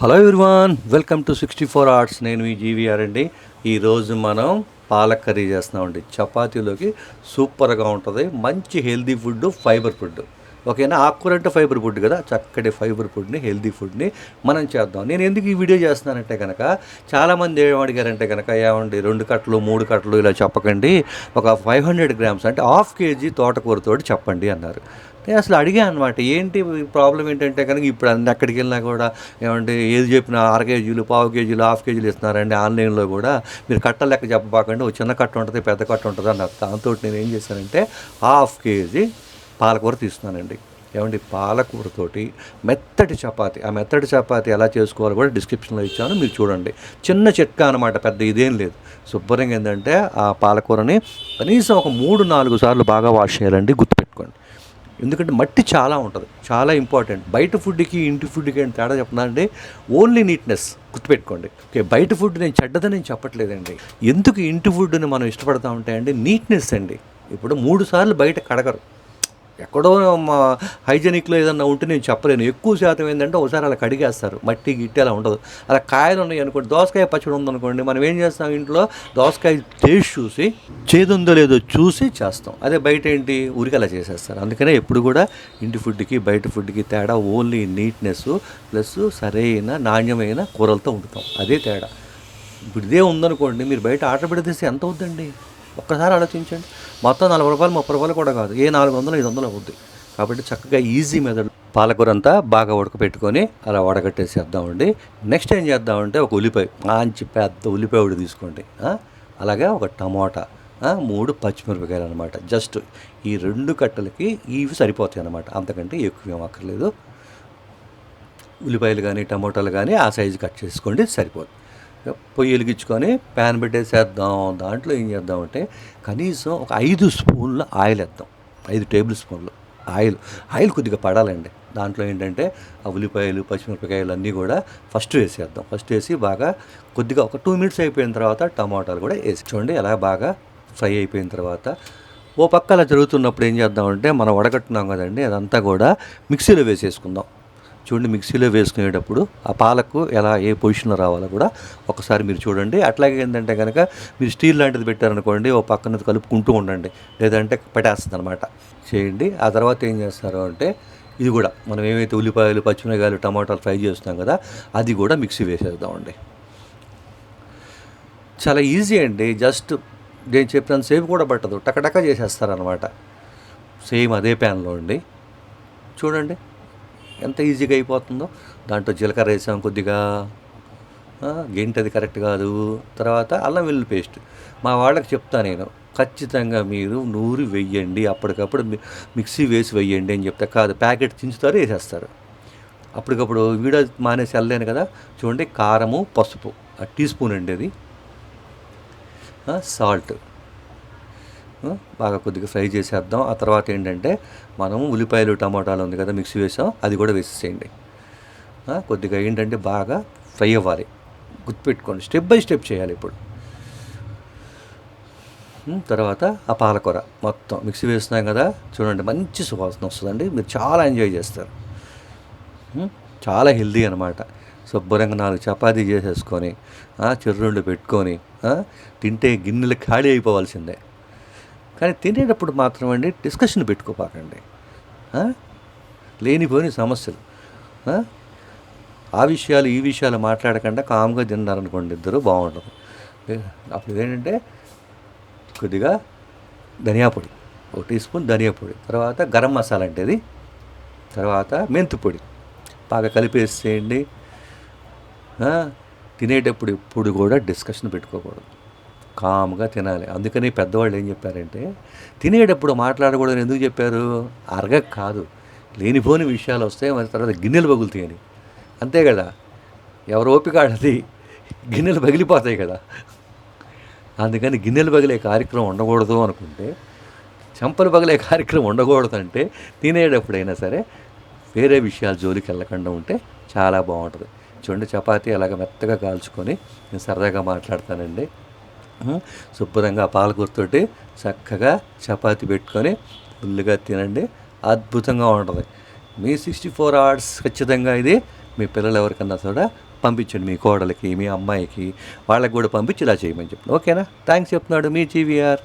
Hello everyone welcome to sixty four arts నేను మీ GVR అండి ఈరోజు మనం పాలక్ కర్రీ చేస్తున్నామండి. చపాతీలోకి సూపర్గా ఉంటుంది. మంచి హెల్దీ ఫుడ్ ఫైబర్ ఫుడ్ ఓకేనా? ఆకుకూర అంటే ఫైబర్ ఫుడ్ కదా? చక్కటి ఫైబర్ ఫుడ్ని హెల్దీ ఫుడ్ని మనం చేద్దాం. నేను ఎందుకు ఈ వీడియో చేస్తున్నానంటే కనుక చాలామంది ఏమడిగారంటే అడిగారంటే కనుక ఏమండి రెండు కట్టలు మూడు కట్టలు ఇలా చెప్పకండి. ఒక ఫైవ్ హండ్రెడ్ గ్రామ్స్ అంటే హాఫ్ కేజీ తోటకూరతోటి చెప్పండి అన్నారు. నేను అసలు అడిగాను అనమాట ఏంటి ప్రాబ్లం ఏంటంటే కనుక ఇప్పుడు అన్ని ఎక్కడికి వెళ్ళినా కూడా ఏమంటే ఏది చెప్పినా అర కేజీలు పావు కేజీలు హాఫ్ కేజీలు ఇస్తున్నారండి ఆన్లైన్లో కూడా. మీరు కట్ట లెక్క చెప్పబాకండి ఒక చిన్న కట్ట ఉంటుంది పెద్ద కట్ట ఉంటుంది అన్నారు. దాంతో నేను ఏం చేశానంటే హాఫ్ కేజీ పాలకూర తీస్తున్నానండి. ఏమండి? పాలకూరతోటి మెత్తటి చపాతి. ఆ మెత్తటి చపాతి ఎలా చేసుకోవాలో కూడా డిస్క్రిప్షన్లో ఇచ్చాను. మీరు చూడండి. చిన్న చిట్కా అనమాట పెద్ద ఇదేం లేదు. శుభ్రంగా ఏంటంటే ఆ పాలకూరని కనీసం ఒక మూడు నాలుగు సార్లు బాగా వాష్ చేయాలండి. గుర్తుపెట్టుకోండి. ఎందుకంటే మట్టి చాలా ఉంటుంది. చాలా ఇంపార్టెంట్. బయట ఫుడ్కి ఇంటి ఫుడ్కి ఏంటి తేడా చెప్పనండి ఓన్లీ నీట్నెస్. గుర్తుపెట్టుకోండి. ఓకే బయట ఫుడ్ నేను చెడ్డదని నేను చెప్పట్లేదండి. ఎందుకు ఇంటి ఫుడ్ని మనం ఇష్టపడతా ఉంటాయండి? నీట్నెస్ అండి. ఇప్పుడు మూడు సార్లు బయట కడగరు. ఎక్కడో మా హైజెనిక్లో ఏదన్నా ఉంటే నేను చెప్పలేను. ఎక్కువ శాతం ఏంటంటే ఒకసారి అలా కడిగేస్తారు. మట్టి గిట్టి అలా ఉండదు. అలా కాయలు ఉన్నాయి అనుకోండి దోసకాయ పచ్చడి ఉందనుకోండి మనం ఏం చేస్తాం ఇంట్లో? దోసకాయ టేస్ట్ చూసి చేదుందో లేదో చూసి చేస్తాం. అదే బయట ఏంటి? ఊరికి అలా చేసేస్తారు. అందుకనే ఎప్పుడు కూడా ఇంటి ఫుడ్కి బయట ఫుడ్కి తేడా ఓన్లీ నీట్నెస్ ప్లస్ సరైన నాణ్యమైన కూరలతో వండుతాం. అదే తేడా. ఇప్పుడు ఇదే ఉందనుకోండి మీరు బయట ఆర్డర్ పెడితే ఎంత అవుద్దండి? ఒక్కసారి ఆలోచించండి. మొత్తం నలభై రూపాయలు ముప్పై రూపాయలు కూడా కాదు. ఏ నాలుగు వందలు ఐదు వందలు అవుద్ది. కాబట్టి చక్కగా ఈజీ మెథడ్ పాలకూర అంతా బాగా ఉడకపెట్టుకొని అలా వడగట్టేసేద్దామండి. నెక్స్ట్ ఏం చేద్దామంటే ఒక ఉల్లిపాయ మంచి పెద్ద ఉల్లిపాయ ఒకటి తీసుకోండి. అలాగే ఒక టమోటా మూడు పచ్చిమిరపకాయలు అనమాట జస్ట్ ఈ రెండు కట్టలకి ఇవి సరిపోతాయి అనమాట అంతకంటే ఎక్కువ ఏం అక్కర్లేదు. ఉల్లిపాయలు కానీ టమోటాలు కానీ ఆ సైజు కట్ చేసుకోండి సరిపోతుంది పొయ్యి వెలిగించుకొని ప్యాన్ పెట్టేసేద్దాం దాంట్లో ఏం చేద్దామంటే కనీసం ఒక ఐదు స్పూన్ల ఆయిల్ వేద్దాం. ఐదు టేబుల్ స్పూన్లు ఆయిల్. ఆయిల్ కొద్దిగా పడాలండి. దాంట్లో ఏంటంటే ఆ ఉల్లిపాయలు పచ్చిమిరపకాయలు అన్నీ కూడా ఫస్ట్ వేసేద్దాం. ఫస్ట్ వేసి బాగా కొద్దిగా ఒక టూ మినిట్స్ అయిపోయిన తర్వాత టమాటాలు కూడా వేసి చూడండి అలా బాగా ఫ్రై అయిపోయిన తర్వాత ఓ పక్క అలా జరుగుతున్నప్పుడు ఏం చేద్దామంటే మనం వడగట్టున్నాం కదండి అదంతా కూడా మిక్సీలో వేసేసుకుందాం. చూడండి మిక్సీలో వేసుకునేటప్పుడు ఆ పాలకు ఎలా ఏ పొజిషన్లో రావాలో కూడా ఒకసారి మీరు చూడండి. అట్లాగే ఏంటంటే కనుక మీరు స్టీల్ లాంటిది పెట్టారనుకోండి ఓ పక్కన కలుపుకుంటూ ఉండండి. లేదంటే పటేస్తుంది అనమాట చేయండి. ఆ తర్వాత ఏం చేస్తారు అంటే ఇది కూడా మనం ఏమైతే ఉల్లిపాయలు పచ్చిమిరకాయలు టమాటాలు ఫ్రై చేస్తున్నాం కదా అది కూడా మిక్సీ వేసేద్దామండి. చాలా ఈజీ అండి. జస్ట్ నేను చెప్పినంత సేపు కూడా పట్టదు. టకటక చేసేస్తారనమాట సేమ్ అదే ప్యాన్లో అండి చూడండి. ఎంత ఈజీగా అయిపోతుందో. దాంట్లో జీలకర్ర వేసాం కొద్దిగా. ఆ, అది కరెక్ట్ కాదు. తర్వాత అల్లం వెల్లుల్లి పేస్ట్. మా వాళ్ళకి చెప్తా నేను ఖచ్చితంగా మీరు నూరి వెయ్యండి అప్పటికప్పుడు మిక్సీ వేసి వెయ్యండి అని చెప్తే. కాదు ప్యాకెట్ చించుతారు వేసేస్తారు. అప్పటికప్పుడు వీడియో మానేసి వెళ్ళలేను కదా. చూడండి కారము పసుపు ఆ టీ స్పూన్ అండి అది. సాల్ట్. బాగా కొద్దిగా ఫ్రై చేసేద్దాం. ఆ తర్వాత ఏంటంటే మనం ఉల్లిపాయలు టమాటాలు ఉంది కదా మిక్సీ వేసాం. అది కూడా వేసేసేయండి. కొద్దిగా ఏంటంటే బాగా ఫ్రై అవ్వాలి. గుర్తుపెట్టుకోండి. స్టెప్ బై స్టెప్ చేయాలి ఇప్పుడు. తర్వాత ఆ పాలకూర మొత్తం మిక్సీ వేస్తున్నాం కదా. చూడండి మంచి సువాసన వస్తుందండి. మీరు చాలా ఎంజాయ్ చేస్తారు. చాలా హెల్దీ అనమాట శుభ్రంగా నాలుగు చపాతీ చేసేసుకొని చెర్రుండు పెట్టుకొని తింటే గిన్నెలు ఖాళీ అయిపోవాల్సిందే. కానీ తినేటప్పుడు మాత్రం అండి డిస్కషన్ పెట్టుకోపాకండి. లేనిపోని సమస్యలు. ఆ? విషయాలు ఈ విషయాలు మాట్లాడకుండా కామ్గా తిన్నారనుకోండి ఇద్దరు బాగుంటుంది అప్పుడు ఏంటంటే కొద్దిగా ధనియా పొడి ఒక టీ స్పూన్ ధనియా పొడి తర్వాత గరం మసాలా అంటే ఇది తర్వాత మెంతు పొడి. బాగా కలిపేసేయండి తినేటప్పుడు ఇప్పుడు కూడా డిస్కషన్ పెట్టుకోకూడదు. కామ్గా తినాలి. అందుకని పెద్దవాళ్ళు ఏం చెప్పారంటే తినేటప్పుడు మాట్లాడకూడదని ఎందుకు చెప్పారు? అరగ కాదు. లేనిపోని విషయాలు వస్తే మరి తర్వాత గిన్నెలు పగులుతాయని అంతే కదా? ఎవరు ఓపిక ఆడది గిన్నెలు పగిలిపోతాయి కదా? అందుకని గిన్నెలు పగిలే కార్యక్రమం ఉండకూడదు అనుకుంటే చెంపలు పగిలే కార్యక్రమం ఉండకూడదు అంటే తినేటప్పుడైనా సరే వేరే విషయాలు జోలికి వెళ్ళకుండా ఉంటే చాలా బాగుంటుంది. చూడండి చపాతీ అలాగ మెత్తగా కాల్చుకొని నేను సరదాగా మాట్లాడతానండి. శుభ్రంగా పాలకూరతోటి చక్కగా చపాతి పెట్టుకొని ఫుల్గా తినండి. అద్భుతంగా ఉంటుంది. మీ సిక్స్టీ ఫోర్ అవర్స్ ఖచ్చితంగా ఇది మీ పిల్లలు ఎవరికన్నా కూడా పంపించండి మీ కోడలికి మీ అమ్మాయికి. వాళ్ళకి కూడా పంపించి ఇలా చేయమని చెప్పండి. ఓకేనా? థ్యాంక్స్ చెప్తున్నాడు మీ జీవీఆర్.